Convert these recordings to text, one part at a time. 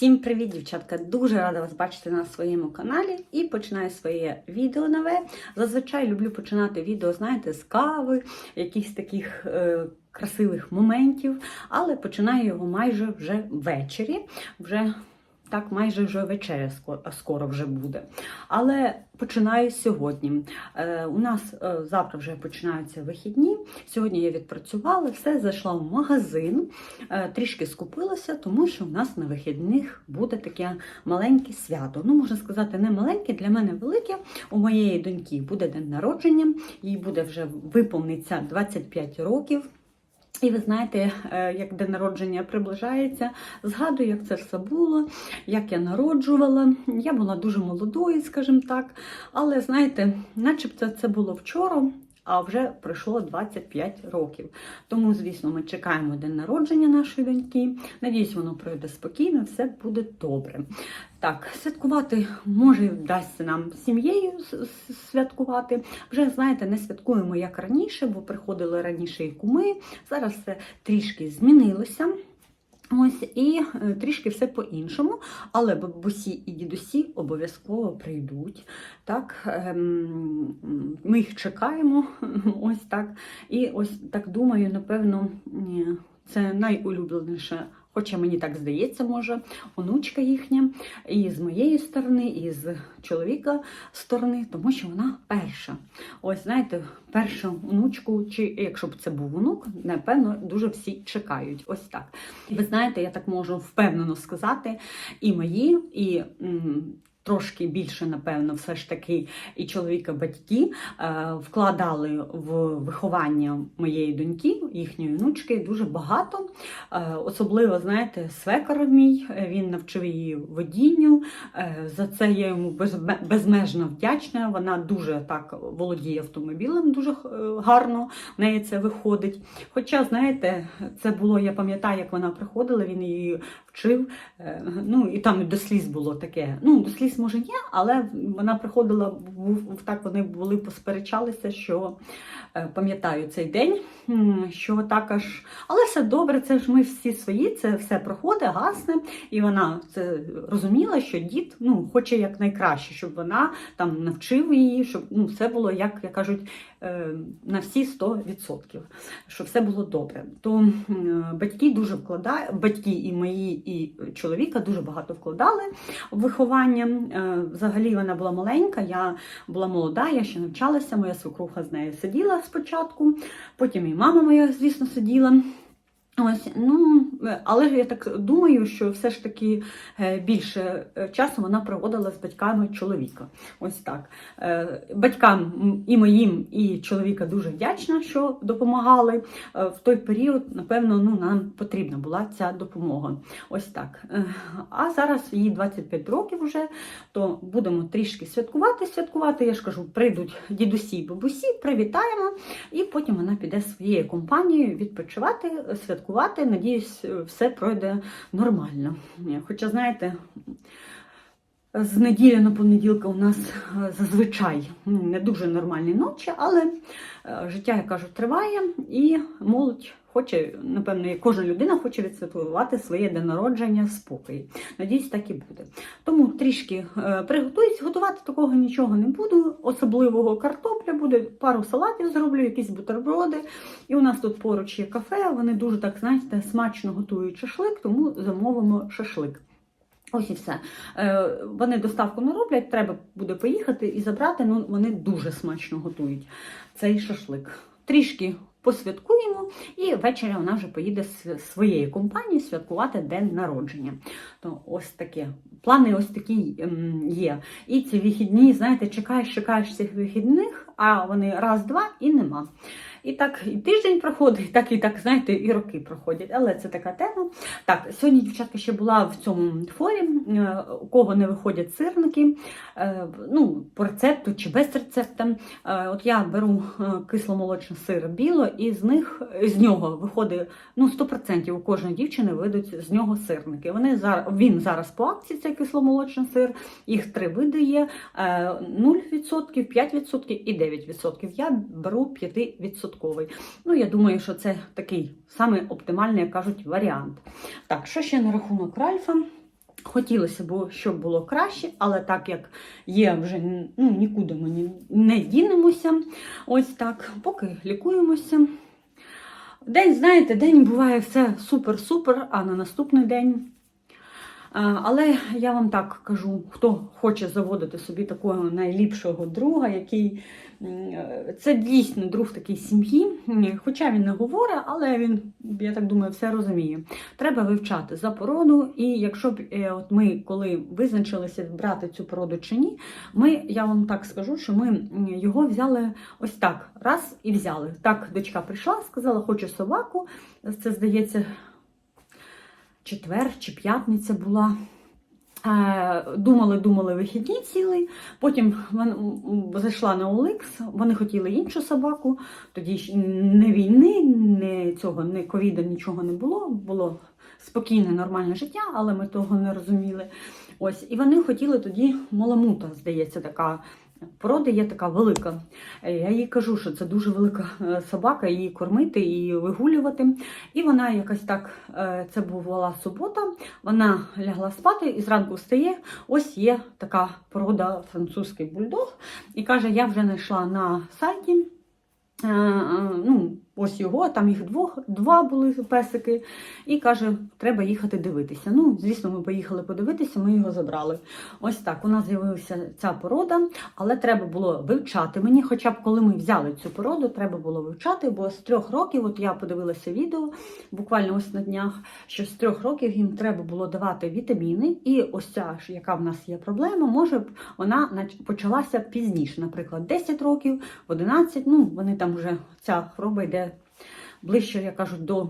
Всім привіт, дівчатка! Дуже рада вас бачити на своєму каналі і починаю своє відео нове. Зазвичай люблю починати відео, знаєте, з кави, якихось таких е, красивих моментів, але починаю його майже вже ввечері. Вже так, майже вже вечеря скоро, вже буде. Але починаю сьогодні. Е, у нас е, завтра вже починаються вихідні. Сьогодні я відпрацювала, все зайшла в магазин, е, трішки скупилася, тому що у нас на вихідних буде таке маленьке свято. Ну, можна сказати, не маленьке, для мене велике. У моєї доньки буде день народження, їй буде вже виповниться 25 років. І ви знаєте, е, як день народження приближається, згадую, як це все було, як я народжувала. Я була дуже молодою, скажімо так. Але знаєте, начебто це було вчора, а вже пройшло 25 років. Тому, звісно, ми чекаємо день народження нашої доньки. Надіюсь, воно пройде спокійно, все буде добре. Так, святкувати може вдасться нам сім'єю святкувати. Вже знаєте, не святкуємо як раніше, бо приходили раніше і куми. Зараз все трішки змінилося. Ось і е, трішки все по-іншому, але бабусі і дідусі обов'язково прийдуть. Так, ем, ми їх чекаємо. Ось так. І ось так думаю, напевно, це найулюбленіше. Хоча мені так здається, може, онучка їхня, і з моєї сторони, і з чоловіка сторони, тому що вона перша. Ось, знаєте, першу онучку, чи якщо б це був онук, напевно, дуже всі чекають. Ось так. Ви знаєте, я так можу впевнено сказати, і мої, і. м, Трошки більше, напевно, все ж таки і чоловіка батьки е, вкладали в виховання моєї доньки, їхньої внучки, дуже багато. Е, Особливо, знаєте, свекор мій, е, він навчив її водінню. За це я йому безмежно вдячна. Вона дуже так володіє автомобілем, дуже гарно в неї це виходить. Хоча, знаєте, це було, я пам'ятаю, як вона приходила, він її вчив. Е, Ну і там до сліз було таке. Ну, до сліз може є, але вона приходила, так вони були посперечалися, що е, пам'ятаю цей день, що так аж. Але все добре, це ж ми всі свої, це все проходить, гасне. І вона це розуміла, що дід ну, хоче якнайкраще, щоб вона там навчив її, щоб ну, все було, як, як кажуть, е, на всі 100%, щоб все було добре. То батьки дуже вкладають, батьки і мої, і чоловіка дуже багато вкладали в виховання. Е, Взагалі вона була маленька, я була молода, я ще навчалася, моя свекруха з нею сиділа спочатку, потім і мама моя, звісно, сиділа. Ось, ну, е, але я так думаю, що все ж таки е, більше е, часу вона проводила з батьками чоловіка. Ось так. Батькам і моїм, і чоловіка дуже вдячна, що допомагали. В той період, напевно, ну, нам потрібна була ця допомога. Ось так. А зараз їй 25 років вже, то будемо трішки святкувати. Святкувати, я ж кажу, прийдуть дідусі і бабусі, привітаємо, і потім вона піде своєю компанією відпочивати, святкувати. Надіюсь, все пройде нормально. Хоча, знаєте, з неділі на понеділка у нас е, зазвичай не дуже нормальні ночі, але е, життя, я кажу, триває, і молодь хоче, напевно, кожна людина хоче відсвяткувати своє день народження в спокої. Надіюсь, так і буде. Тому трішки е, приготуюсь, готувати такого нічого не буду. Особливого картопля буде, пару салатів зроблю, якісь бутерброди. І у нас тут поруч є кафе. Вони дуже так, знаєте, смачно готують шашлик, тому замовимо шашлик. Ось і все. Е, Вони доставку не роблять, треба буде поїхати і забрати. Ну, вони дуже смачно готують цей шашлик. Трішки посвяткуємо, і ввечері вона вже поїде з своєю компанією святкувати день народження. То ось таке. Плани ось такі ем, є. І ці вихідні, знаєте, чекаєш, чекаєш цих вихідних, а вони раз-два і нема. І так і тиждень проходить, і так і так, знаєте, і роки проходять. Але це така тема. Так, сьогодні дівчатка ще була в цьому форі, е, у кого не виходять сирники, е, ну, по рецепту чи без рецепту. Е, От я беру кисломолочний сир біло, і з них з нього виходить ну, 100% у кожної дівчини вийдуть з нього сирники. Вони зараз він зараз по акції, цей кисломолочний сир. Їх три види є: е, 0%, 5% і 9%. Я беру 5%. Ну, я думаю, що це такий самий оптимальний, як кажуть, варіант. Так, що ще на рахунок Ральфа? Хотілося б, щоб було краще, але так як є вже ну, нікуди ми не дінемося. Ось так, поки лікуємося. День, знаєте, день буває все супер-супер, а на наступний день. Але я вам так кажу, хто хоче заводити собі такого найліпшого друга, який це дійсно друг такий сім'ї, хоча він не говорить, але він, я так думаю, все розуміє. Треба вивчати за породу, і якщо б е, от ми, коли визначилися брати цю породу чи ні, ми, я вам так скажу, що ми його взяли ось так, раз і взяли. Так, дочка прийшла, сказала, хочу собаку. Це здається, четвер чи п'ятниця була. Е, Думали, думали вихідні цілий. Потім зайшла на Оликс, вони хотіли іншу собаку. Тоді ж не війни, не цього, не ковіда, нічого не було. Було спокійне, нормальне життя, але ми того не розуміли. Ось, і вони хотіли тоді маламута, здається, така. Порода є така велика. Е, Я їй кажу, що це дуже велика е, собака, її кормити і вигулювати. І вона якось так, е, це була субота, вона лягла спати і зранку встає. Ось є така порода французький бульдог. І каже: я вже знайшла на сайті. Ну, ось його, там їх двох, два були песики, і каже, треба їхати дивитися. Ну, звісно, ми поїхали подивитися, ми його забрали. Ось так, у нас з'явилася ця порода, але треба було вивчати мені. Хоча б коли ми взяли цю породу, треба було вивчати, бо з трьох років, от я подивилася відео, буквально ось на днях, що з трьох років їм треба було давати вітаміни, і ось ця яка в нас є проблема, може б вона почалася пізніше, наприклад, 10 років, 11, ну вони там вже ця хвороба йде ближче, як кажуть, до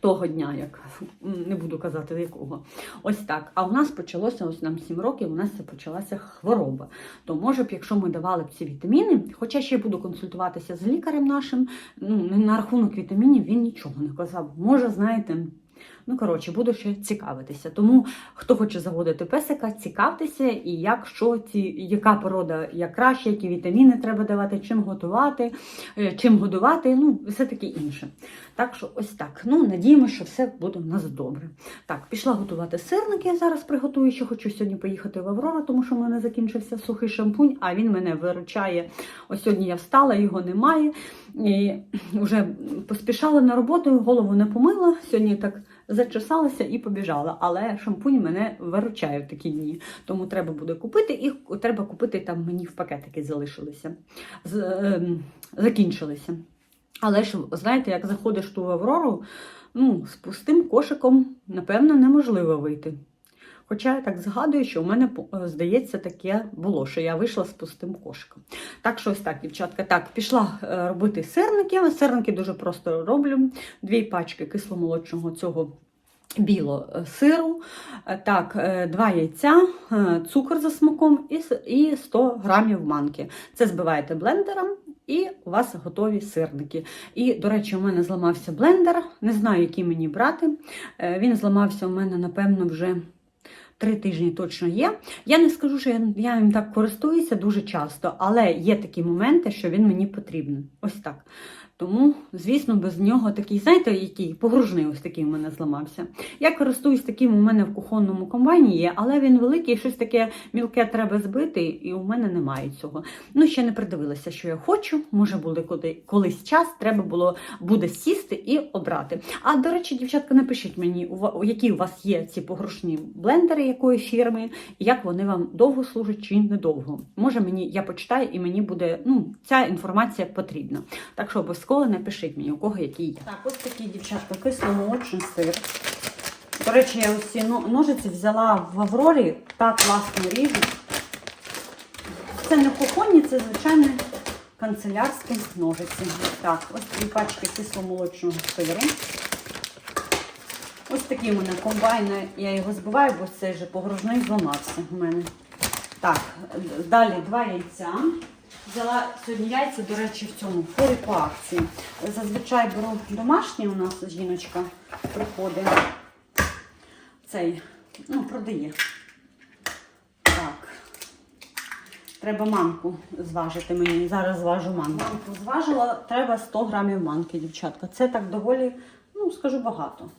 того дня, як не буду казати якого. Ось так. А у нас почалося ось нам 7 років, у нас це почалася хвороба. То може б, якщо ми давали б ці вітаміни, хоча ще буду консультуватися з лікарем нашим, ну на рахунок вітамінів він нічого не казав. Може, знаєте. Ну, коротше, буду ще цікавитися. Тому хто хоче заводити песика, цікавтеся, і як що ці, яка порода як краще, які вітаміни треба давати, чим готувати, е, чим годувати, ну, все таке інше. Так що ось так. Ну, надіємося, що все буде в нас добре. Так, пішла готувати сирники. Я зараз приготую. Ще хочу сьогодні поїхати в Аврору, тому що в мене закінчився сухий шампунь, а він мене виручає. Ось сьогодні я встала, його немає. І вже поспішала на роботу, голову не помила. Сьогодні так зачесалася і побіжала. Але шампунь мене виручає в такі дні. Тому треба буде купити, і треба купити там мені в пакетики залишилися. Ем, закінчилися. Але ж, знаєте, як заходиш ту в Аврору, ну, з пустим кошиком, напевно, неможливо вийти. Хоча я так згадую, що у мене, е, здається, таке було, що я вийшла з пустим кошиком. Так, що ось так, дівчатка. Так, пішла е, робити сирники. Сирники дуже просто роблю. Дві пачки кисломолочного цього білого е, сиру, так, два яйця, цукор за смаком і 100 грамів манки. Це збиваєте блендером. І у вас готові сирники. І, до речі, у мене зламався блендер. Не знаю, який мені брати. Він зламався у мене, напевно, вже три тижні точно є. Я не скажу, що я, їм так користуюся дуже часто, але є такі моменти, що він мені потрібен. Ось так. Тому, звісно, без нього такий, знаєте, який погружний ось такий у мене зламався. Я користуюсь таким у мене в кухонному комбайні є, але він великий, щось таке мілке треба збити, і у мене немає цього. Ну, ще не придивилася, що я хочу. Може, буде коли- колись час, треба було буде сісти і обрати. А до речі, дівчатка, напишіть мені, які у вас є ці погрушні блендери, якої фірми, як вони вам довго служать чи недовго. Може, мені я почитаю, і мені буде ну, ця інформація потрібна. Так що обов'язково напишіть мені, у кого який є. Так, ось такі дівчатка, кисломолочний сир. До речі, я но- ножиці взяла в Аврорі, так класно ріжуть. Це не кухонні, це звичайні канцелярські ножиці. Так, ось дві пачки кисломолочного сиру. Ось такий у мене комбайн, я його збиваю, бо цей же погружний зламався у мене. Так, далі два яйця. Взяла сьогодні яйця, до речі, в цьому форі по акції. Зазвичай беру домашні у нас жіночка приходить. Цей, ну, продає. Так. Треба манку зважити мені. Зараз зважу манку. Манку зважила, треба 100 грамів манки, дівчатка. Це так доволі, ну, скажу, багато.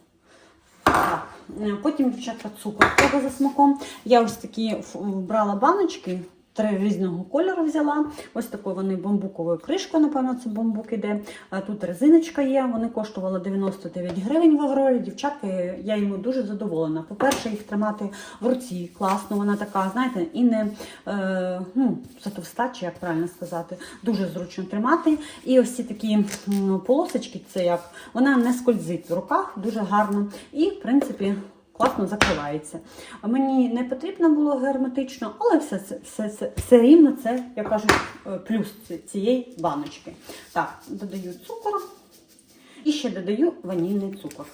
Так, Е, Потім, дівчатка, цукор треба за смаком. Я ось такі брала баночки. Три різного кольору взяла. Ось такою вони бамбуковою кришкою, напевно, це бамбук іде. Тут резиночка є. Вони коштували 99 гривень в Аврорі. Дівчатка, я йому дуже задоволена. По-перше, їх тримати в руці класно. Вона така, знаєте, і не е, ну, затовста, чи як правильно сказати, дуже зручно тримати. І ось ці такі полосочки, це як вона не скользить в руках, дуже гарно. І, в принципі, класно закривається. А мені не потрібно було герметично, але все, все, все, все, рівно це, як кажуть, е, плюс цієї баночки. Так, додаю цукор і ще додаю ванільний цукор.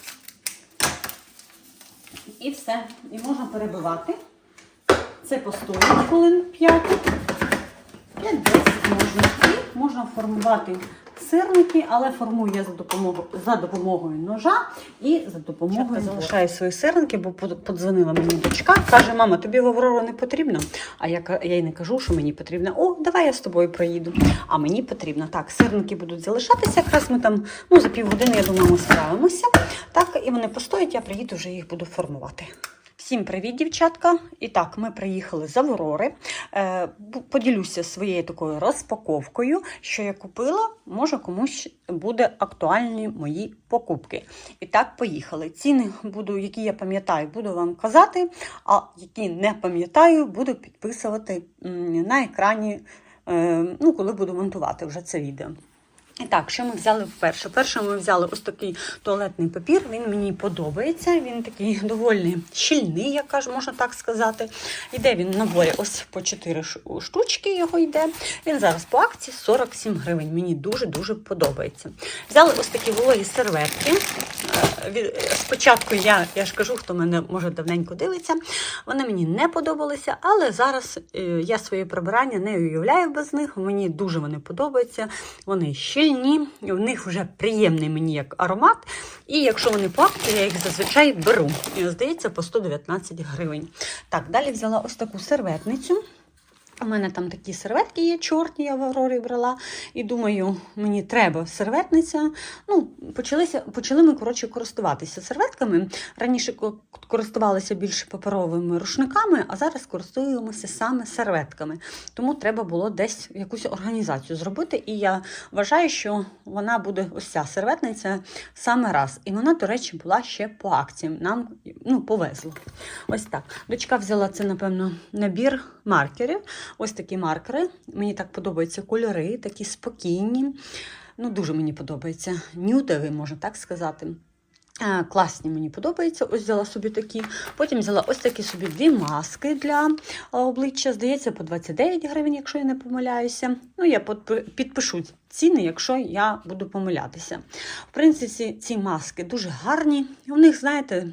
І все. І можна перебивати. Це постоїть хвилин 5. 5-10 можна. І можна формувати сирники, але формую я за допомогою, за допомогою ножа і за допомогою. Я залишаю свої сирники, бо подзвонила мені дочка. Каже, мама, тобі в Аврору не потрібно. А я, я їй не кажу, що мені потрібно. О, давай я з тобою проїду. А мені потрібно. Так, сирники будуть залишатися. Якраз ми там ну, за півгодини, я думаю, ми справимося. Так, і вони постоять, я приїду, вже їх буду формувати. Всім привіт, дівчатка! І так, ми приїхали з Аврори. Е, поділюся своєю такою розпаковкою, що я купила. Може комусь буде актуальні мої покупки. І так, поїхали. Ціни буду, які я пам'ятаю, буду вам казати, а які не пам'ятаю, буду підписувати на екрані, е, ну, коли буду монтувати вже це відео. І так, що ми взяли вперше? Перше ми взяли ось такий туалетний папір. Він мені подобається. Він такий доволі щільний, як кажу, можна так сказати. Йде він в наборі ось по 4 штучки його йде. Він зараз по акції 47 гривень. Мені дуже-дуже подобається. Взяли ось такі вологі серветки. Е, Спочатку я, я ж кажу, хто мене може давненько дивиться. Вони мені не подобалися, але зараз е, я своє прибирання не уявляю без них. Мені дуже вони подобаються. Вони щільні, в них вже приємний мені як аромат. І якщо вони пахнуть, я їх зазвичай беру. І, здається, по 119 гривень. Так, далі взяла ось таку серветницю. У мене там такі серветки є чорні, я в Аврорі брала. І думаю, мені треба серветниця. Ну, почалися, почали ми, коротше, користуватися серветками. Раніше користувалися більше паперовими рушниками, а зараз користуємося саме серветками. Тому треба було десь якусь організацію зробити. І я вважаю, що вона буде ось ця серветниця саме раз. І вона, до речі, була ще по акціям. Нам ну, повезло. Ось так. Дочка взяла це, напевно, набір маркерів. Ось такі маркери. Мені так подобаються кольори, такі спокійні. Ну, дуже мені подобається. Нюдовий, можна так сказати. Класні мені подобаються. Ось взяла собі такі. Потім взяла ось такі собі дві маски для обличчя. Здається, по 29 гривень, якщо я не помиляюся. Ну, я підпишу ціни, якщо я буду помилятися. В принципі, ці маски дуже гарні. У них, знаєте,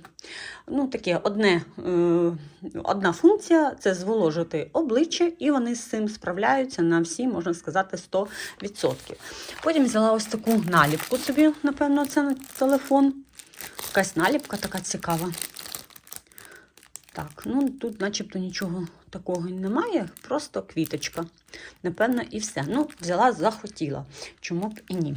ну, таке одне, е, одна функція це зволожити обличчя, і вони з цим справляються на всі, можна сказати, 100%. Потім взяла ось таку наліпку собі, напевно, це на телефон. Якась наліпка така цікава. Так, ну тут начебто нічого такого немає, просто квіточка. Напевно, і все. Ну, взяла, захотіла. Чому б і ні.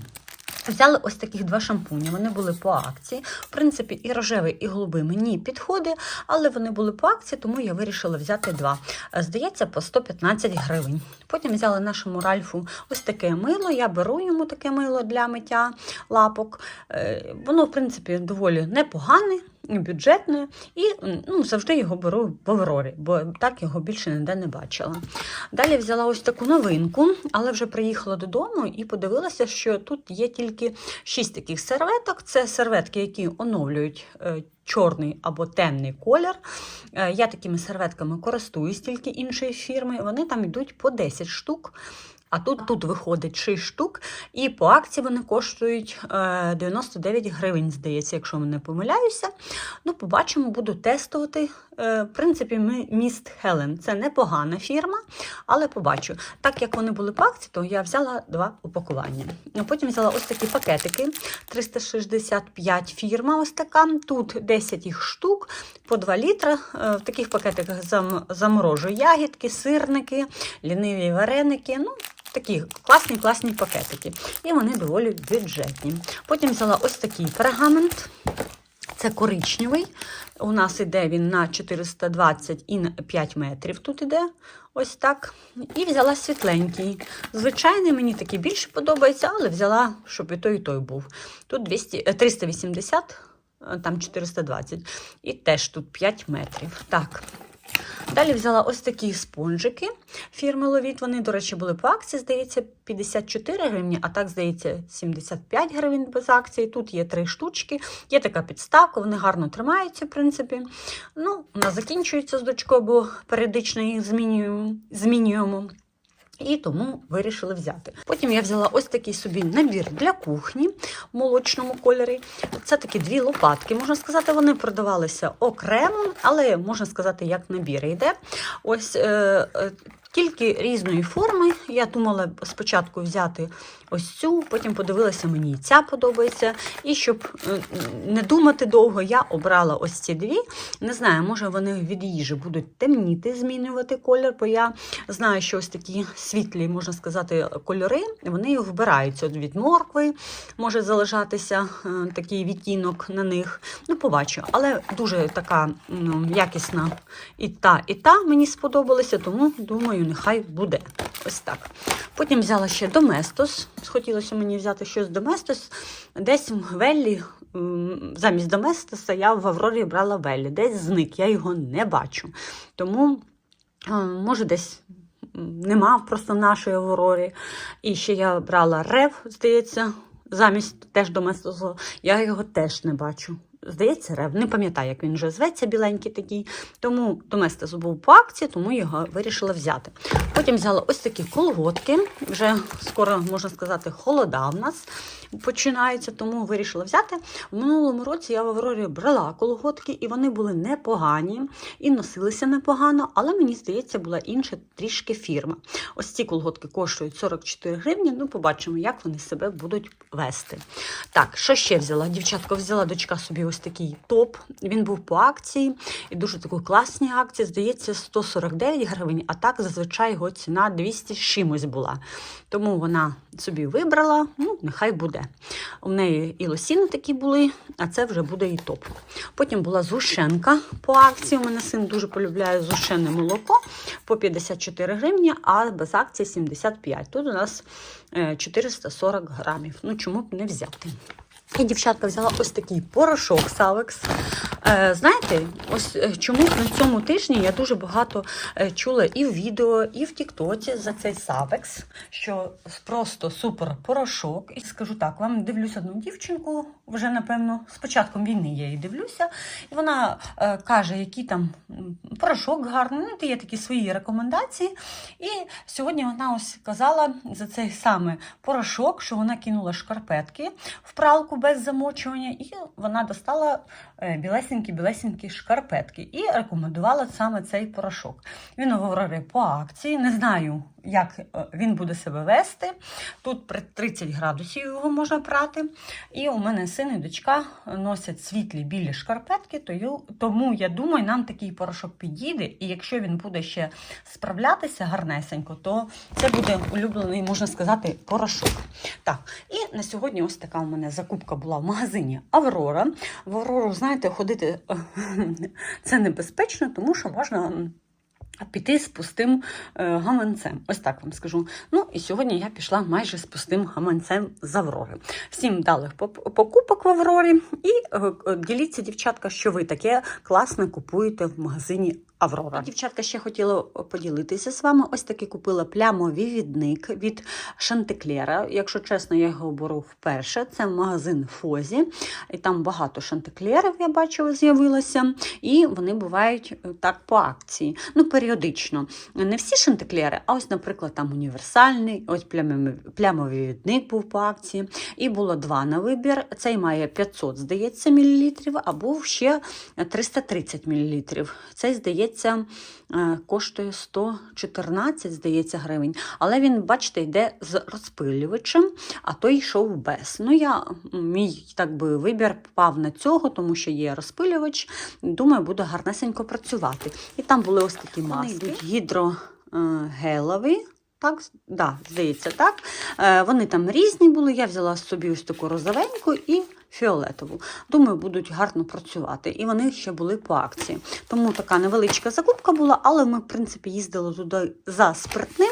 Взяли ось таких два шампуні. Вони були по акції. В принципі, і рожевий, і голубий мені підходить, але вони були по акції, тому я вирішила взяти два. Е, Здається, по 115 гривень. Потім взяли нашому Ральфу ось таке мило. Я беру йому таке мило для миття лапок. Е, Воно, в принципі, доволі непогане, бюджетне, і ну, завжди його беру в Аврорі, бо так його більше ніде не бачила. Далі взяла ось таку новинку, але вже приїхала додому і подивилася, що тут є тільки 6 таких серветок. Це серветки, які оновлюють е, чорний або темний колір. Е, Я такими серветками користуюсь тільки іншої фірми. Вони там йдуть по 10 штук. А тут, тут виходить 6 штук, і по акції вони коштують е, 99 гривень, здається, якщо я не помиляюся. Ну, побачимо, буду тестувати. Е, в принципі, ми міст Хелен. Це непогана фірма, але побачу. Так як вони були по акції, то я взяла два упакування. Ну, Потім взяла ось такі пакетики. 365 фірма, ось така. Тут 10 їх штук по 2 літри. Е, В таких пакетиках зам, заморожую ягідки, сирники, ліниві вареники. Ну, Такі класні класні пакетики. І вони доволі бюджетні. Потім взяла ось такий пергамент. Це коричневий. У нас іде він на 420 і на 5 метрів. Тут іде ось так. І взяла світленький. Звичайний, мені такий більше подобається, але взяла, щоб і той, і той був. Тут 200, е, 380, е, там 420. І теж тут 5 метрів. Так. Далі взяла ось такі спонжики фірми Ловіт. Вони, до речі, були по акції, здається, 54 гривні, а так, здається, 75 гривень без акції. Тут є три штучки, є така підставка, вони гарно тримаються, в принципі. Ну, Вона закінчується з дочкою, бо періодично їх змінюємо. І тому вирішили взяти. Потім я взяла ось такий собі набір для кухні в молочному кольорі. Це такі дві лопатки. Можна сказати, вони продавалися окремо, але можна сказати, як набір йде. Ось е, е, тільки різної форми. Я думала спочатку взяти ось цю, потім подивилася, мені і ця подобається. І щоб е, не думати довго, я обрала ось ці дві. Не знаю, може вони від їжі будуть темніти, змінювати колір, бо я знаю, що ось такі світлі, можна сказати, кольори, вони вбираються від моркви, може залишатися е, такий відтінок на них. Ну, побачу. Але дуже така ну, якісна і та, і та мені сподобалася, тому думаю, нехай буде. Ось так. Потім взяла ще Доместос. Хотілося мені взяти щось Доместос. Десь в Веллі, замість Доместоса, я в Аврорі брала Веллі. Десь зник, я його не бачу. Тому, е, може, десь нема просто нашої Аврорі. І ще я брала Рев, здається, замість теж Доместосу. Я його теж не бачу. Здається, Рев. Не пам'ятаю, як він вже зветься, біленький такий. Тому Доместес був по акції, тому його вирішила взяти. Потім взяла ось такі колготки. Вже скоро, можна сказати, холода в нас починається, тому вирішила взяти. В минулому році я в Аврорі брала колготки, і вони були непогані і носилися непогано, але мені здається, була інша трішки фірма. Ось ці колготки коштують 44 гривні. Ну, побачимо, як вони себе будуть вести. Так, що ще взяла? Дівчатка взяла дочка собі ось такий топ. Він був по акції і дуже такі класні акції. Здається, 149 гривень, а так зазвичай його ціна 200 з чимось була. Тому вона собі вибрала, ну, нехай буде. У неї і лосіни такі були, а це вже буде і топ. Потім була зушенка по акції. У мене син дуже полюбляє зушене молоко по 54 гривні, а без акції 75. Тут у нас е, 440 грамів. Ну, чому б не взяти? І дівчатка взяла ось такий порошок Савекс. Е, знаєте, ось е, чому на цьому тижні я дуже багато е, чула і в відео, і в Тіктоці за цей Савекс, що просто супер порошок. І скажу так, вам дивлюсь одну дівчинку, вже напевно, з початком війни я її дивлюся, і вона каже, який там порошок гарний. Ну, це є такі свої рекомендації. І сьогодні вона ось казала за цей саме порошок, що вона кинула шкарпетки в пралку без замочування, і вона достала білесенькі-білесенькі шкарпетки і рекомендувала саме цей порошок. Він говорив по акції, не знаю, як е, він буде себе вести. Тут при 30 градусів його можна прати. І у мене син і дочка носять світлі білі шкарпетки, тому я думаю, нам такий порошок підійде. І якщо він буде ще справлятися гарнесенько, то це буде улюблений, можна сказати, порошок. Так, і на сьогодні ось така у мене закупка була в магазині Аврора. В Аврору, знаєте, ходити це небезпечно, тому що можна. М, Піти з пустим е, гаманцем. Ось так вам скажу. Ну і сьогодні я пішла майже з пустим гаманцем з Аврори. Всім дали покупок в Аврорі. І е, е, діліться, дівчатка, що ви таке класне купуєте в магазині Аврора. Дівчатка, ще хотіла поділитися з вами. Ось таки купила плямовий відник від Шантеклера. Якщо чесно, я його беру вперше. Це магазин Фозі. І там багато шантеклерів, я бачила, з'явилося. І вони бувають е, так по акції. Ну, періодично. Не всі шантеклери, а ось, наприклад, там універсальний, ось плямовий, відник був по акції. І було два на вибір. Цей має 500, здається, мілілітрів, а був ще 330 мілілітрів. Цей, здається, е, коштує 114, здається, гривень. Але він, бачите, йде з розпилювачем, а той йшов без. Ну, я, мій так би, вибір впав на цього, тому що є розпилювач. Думаю, буде гарнесенько працювати. І там були ось такі маски. Вони йдуть гідрогелові. Так, да, здається, так. Е, вони там різні були. Я взяла собі ось таку розовеньку і фіолетову. Думаю, будуть гарно працювати. І вони ще були по акції. Тому така невеличка закупка була, але ми, в принципі, їздили туди за спиртним.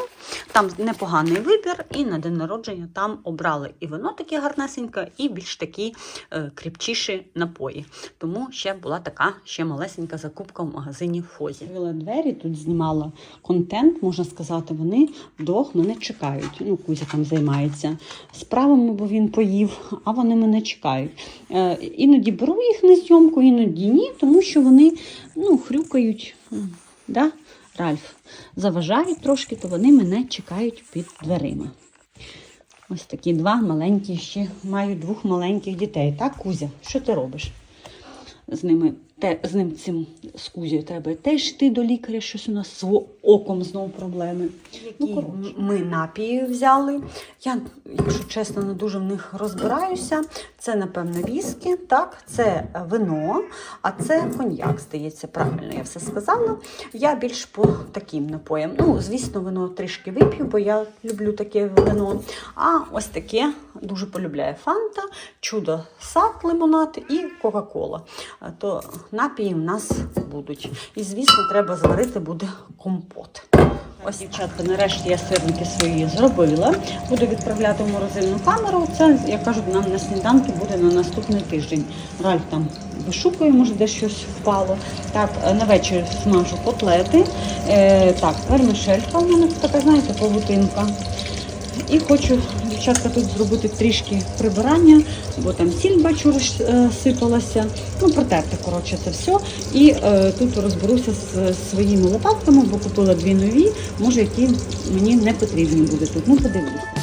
Там непоганий вибір, і на день народження там обрали і вино таке гарнесеньке, і більш такі е, кріпчіші напої. Тому ще була така ще малесенька закупка в магазині Фозі. Вила двері, тут знімала контент, можна сказати, вони вдвох мене чекають. Ну, Кузя там займається справами, бо він поїв, а вони мене чекають. Е, іноді беру їх на зйомку, іноді ні, тому що вони ну, хрюкають. Да? Ральф заважають трошки, то вони мене чекають під дверима. Ось такі два маленькі ще маю двох маленьких дітей. Так, Кузя, що ти робиш? З ними те, з ним цим з Кузею треба теж йти до лікаря, щось у нас з оком знову проблеми. Які коротше. ми напії взяли. Я, якщо чесно, не дуже в них розбираюся. Це, напевно, віскі, так, це вино, а це коньяк, здається, правильно я все сказала. Я більш по таким напоям. Ну, звісно, вино трішки вип'ю, бо я люблю таке вино. А ось таке дуже полюбляє Фанта, чудо сад лимонад і Кока-Кола. То напії в нас будуть. І, звісно, треба зварити буде компот. Ось, дівчатка, нарешті я сирники свої зробила. Буду відправляти в морозильну камеру. Це, як кажуть, нам на сніданки буде на наступний тиждень. Ральф там вишукує, може десь щось впало. Так, е, на вечір смажу котлети. Е, так, вермишелька у мене така, знаєте, павутинка. І хочу, дівчатка, тут зробити трішки прибирання, бо там сіль бачу розсипалася. Ну, протерти, коротше, це все. І е, тут розберуся з своїми лопатками, бо купила дві нові, може, які мені не потрібні буде тут. Ну, подивлюсь.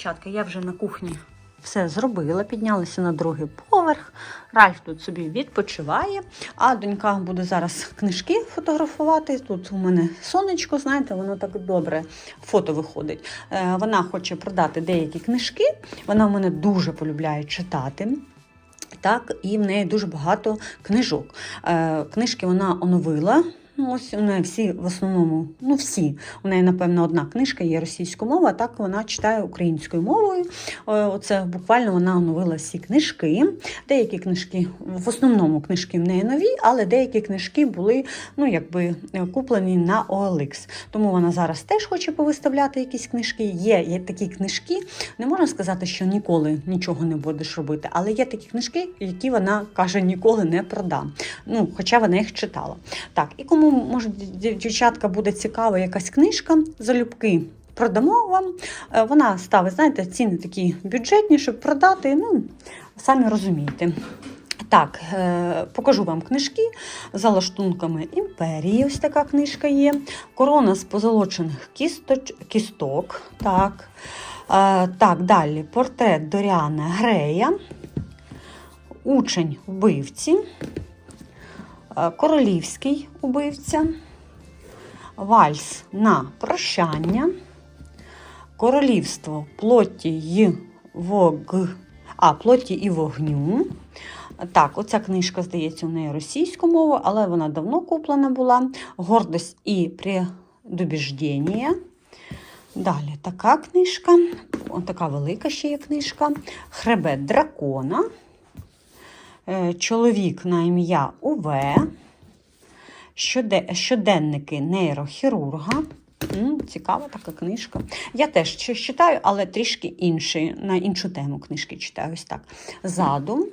Дівчатка, я вже на кухні все зробила, піднялася на другий поверх. Ральф тут собі відпочиває, а донька буде зараз книжки фотографувати. Тут у мене сонечко, знаєте, воно так добре фото виходить. Е, Вона хоче продати деякі книжки. Вона в мене дуже полюбляє читати. Так, і в неї дуже багато книжок. Е, книжки вона оновила. Ну, ось у неї всі в основному, ну всі. У неї, напевно, одна книжка є російською мовою, а так вона читає українською мовою. Е, Оце буквально вона оновила всі книжки. Деякі книжки, в основному книжки в неї нові, але деякі книжки були ну, якби, е, куплені на OLX. Тому вона зараз теж хоче повиставляти якісь книжки. Є, є такі книжки, не можна сказати, що ніколи нічого не будеш робити, але є такі книжки, які вона каже, ніколи не продам. Ну, хоча вона їх читала. Так, і кому може дівчатка буде цікава якась книжка, залюбки. Продамо вам. Е, Вона ставить, знаєте, ціни такі бюджетні, щоб продати. Ну, самі розумієте. Так, е, покажу вам книжки за лаштунками імперії. Ось така книжка є. Корона з позолочених кісточ, кісток. Так. Е, так, далі портрет Доріана Грея. Учень вбивці. Е, Королівський убивця. Вальс на прощання. Королівство плоті й вог... а, плоті і вогню. Так, оця книжка, здається, у неї російською мовою, але вона давно куплена була. Гордость і предубіждення. Далі така книжка, така велика ще є книжка. Хребет дракона. Е, Чоловік на ім'я Уве. Щоденники нейрохірурга. Цікава така книжка. Я теж читаю, але трішки інші, на іншу тему книжки читаю. Ось так. Задум,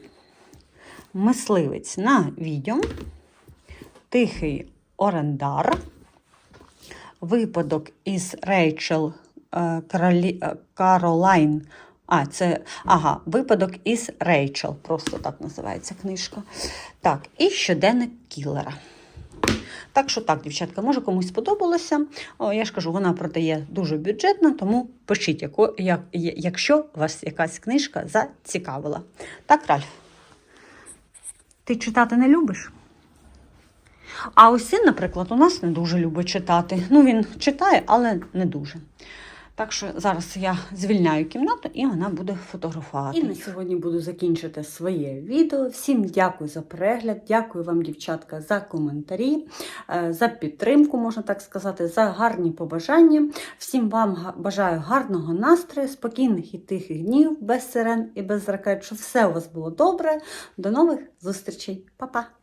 мисливець на відьом, тихий орендар, випадок із Рейчел е, е, Каролайн. А, це ага, випадок із Рейчел. Просто так називається книжка. Так, і щоденник кілера. Так що так, дівчатка, може комусь сподобалося. О, я ж кажу, вона продає дуже бюджетно, тому пишіть, яко, як, якщо вас якась книжка зацікавила. Так, Ральф? Ти читати не любиш? А ось син, наприклад, у нас не дуже любить читати. Ну, він читає, але не дуже. Так що зараз я звільняю кімнату і вона буде фотографувати. І на сьогодні буду закінчити своє відео. Всім дякую за перегляд, дякую вам, дівчатка, за коментарі, е, за підтримку, можна так сказати, за гарні побажання. Всім вам бажаю гарного настрою, спокійних і тихих днів, без сирен і без ракет, щоб все у вас було добре. До нових зустрічей. Па-па!